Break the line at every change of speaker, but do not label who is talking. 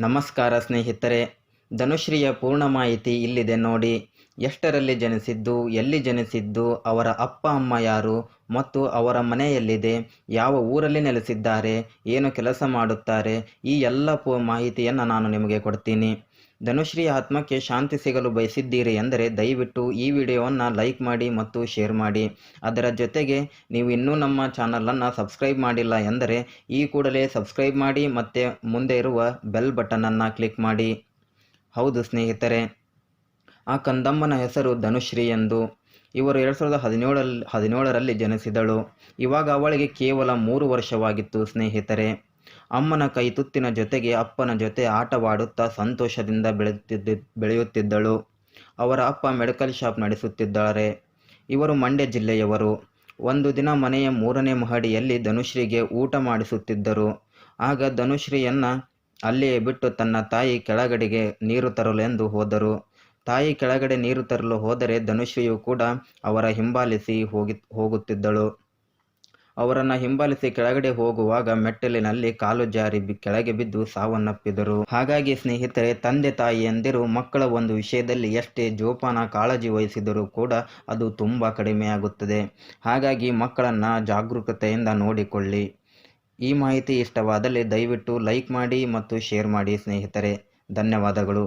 ನಮಸ್ಕಾರ ಸ್ನೇಹಿತರೆ, ಧನುಶ್ರೀಯ ಪೂರ್ಣ ಮಾಹಿತಿ ಇಲ್ಲಿದೆ ನೋಡಿ. ಎಷ್ಟರಲ್ಲಿ ಜನಿಸಿದ್ದು, ಎಲ್ಲಿ ಜನಿಸಿದ್ದು, ಅವರ ಅಪ್ಪ, ಅಮ್ಮ ಯಾರು ಮತ್ತು ಅವರ ಮನೆಯಲ್ಲಿದೆ, ಯಾವ ಊರಲ್ಲಿ ನೆಲೆಸಿದ್ದಾರೆ, ಏನು ಕೆಲಸ ಮಾಡುತ್ತಾರೆ, ಈ ಎಲ್ಲ ಪು ಮಾಹಿತಿಯನ್ನು ನಾನು ನಿಮಗೆ ಕೊಡ್ತೀನಿ. ಧನುಶ್ರೀ ಆತ್ಮಕ್ಕೆ ಶಾಂತಿ ಸಿಗಲು ಬಯಸಿದ್ದೀರಿ ಎಂದರೆ ದಯವಿಟ್ಟು ಈ ವಿಡಿಯೋವನ್ನು ಲೈಕ್ ಮಾಡಿ ಮತ್ತು ಶೇರ್ ಮಾಡಿ. ಅದರ ಜೊತೆಗೆ ನೀವು ಇನ್ನೂ ನಮ್ಮ ಚಾನಲನ್ನು ಸಬ್ಸ್ಕ್ರೈಬ್ ಮಾಡಿಲ್ಲ ಎಂದರೆ ಈ ಕೂಡಲೇ ಸಬ್ಸ್ಕ್ರೈಬ್ ಮಾಡಿ ಮತ್ತು ಮುಂದೆ ಇರುವ ಬೆಲ್ ಬಟನನ್ನು ಕ್ಲಿಕ್ ಮಾಡಿ. ಹೌದು ಸ್ನೇಹಿತರೆ, ಆ ಕಂದಮ್ಮನ ಹೆಸರು ಧನುಶ್ರೀ ಎಂದು. ಇವರು ಎರಡು ಸಾವಿರದ ಹದಿನೇಳಲ್ಲಿ ಹದಿನೇಳರಲ್ಲಿ ಜನಿಸಿದಳು. ಇವಾಗ ಅವಳಿಗೆ ಕೇವಲ ಮೂರು ವರ್ಷವಾಗಿತ್ತು ಸ್ನೇಹಿತರೆ. ಅಮ್ಮನ ಕೈ ತುತ್ತಿನ ಜೊತೆಗೆ ಅಪ್ಪನ ಜೊತೆ ಆಟವಾಡುತ್ತಾ ಸಂತೋಷದಿಂದ ಬೆಳೆಯುತ್ತಿದ್ದ, ಬೆಳೆಯುತ್ತಿದ್ದಳು. ಅವರ ಅಪ್ಪ ಮೆಡಿಕಲ್ ಶಾಪ್ ನಡೆಸುತ್ತಿದ್ದಾರೆ. ಇವರು ಮಂಡ್ಯ ಜಿಲ್ಲೆಯವರು. ಒಂದು ದಿನ ಮನೆಯ ಮೂರನೇ ಮಹಡಿಯಲ್ಲಿ ಧನುಶ್ರೀಗೆ ಊಟ ಮಾಡಿಸುತ್ತಿದ್ದರು. ಆಗ ಧನುಶ್ರೀಯನ್ನ ಅಲ್ಲಿಯೇ ಬಿಟ್ಟು ತನ್ನ ತಾಯಿ ಕೆಳಗಡೆಗೆ ನೀರು ತರಲು ಎಂದು ಹೋದರು. ತಾಯಿ ಕೆಳಗಡೆ ನೀರು ತರಲು ಹೋದರೆ ಧನುಶ್ರೀಯು ಕೂಡ ಅವರ ಹಿಂಬಾಲಿಸಿ ಹೋಗಿ, ಹೋಗುತ್ತಿದ್ದಳು. ಅವರನ್ನು ಹಿಂಬಾಲಿಸಿ ಕೆಳಗಡೆ ಹೋಗುವಾಗ ಮೆಟ್ಟಲಿನಲ್ಲಿ ಕಾಲು ಜಾರಿ ಕೆಳಗೆ ಬಿದ್ದು ಸಾವನ್ನಪ್ಪಿದರು. ಹಾಗಾಗಿ ಸ್ನೇಹಿತರೆ, ತಂದೆ ತಾಯಿಯಂದಿರು ಮಕ್ಕಳ ಒಂದು ವಿಷಯದಲ್ಲಿ ಎಷ್ಟೇ ಜೋಪಾನ ಕಾಳಜಿ ವಹಿಸಿದರೂ ಕೂಡ ಅದು ತುಂಬ ಕಡಿಮೆಯಾಗುತ್ತದೆ. ಹಾಗಾಗಿ ಮಕ್ಕಳನ್ನು ಜಾಗರೂಕತೆಯಿಂದ ನೋಡಿಕೊಳ್ಳಿ. ಈ ಮಾಹಿತಿ ಇಷ್ಟವಾದಲ್ಲಿ ದಯವಿಟ್ಟು ಲೈಕ್ ಮಾಡಿ ಮತ್ತು ಶೇರ್ ಮಾಡಿ ಸ್ನೇಹಿತರೆ. ಧನ್ಯವಾದಗಳು.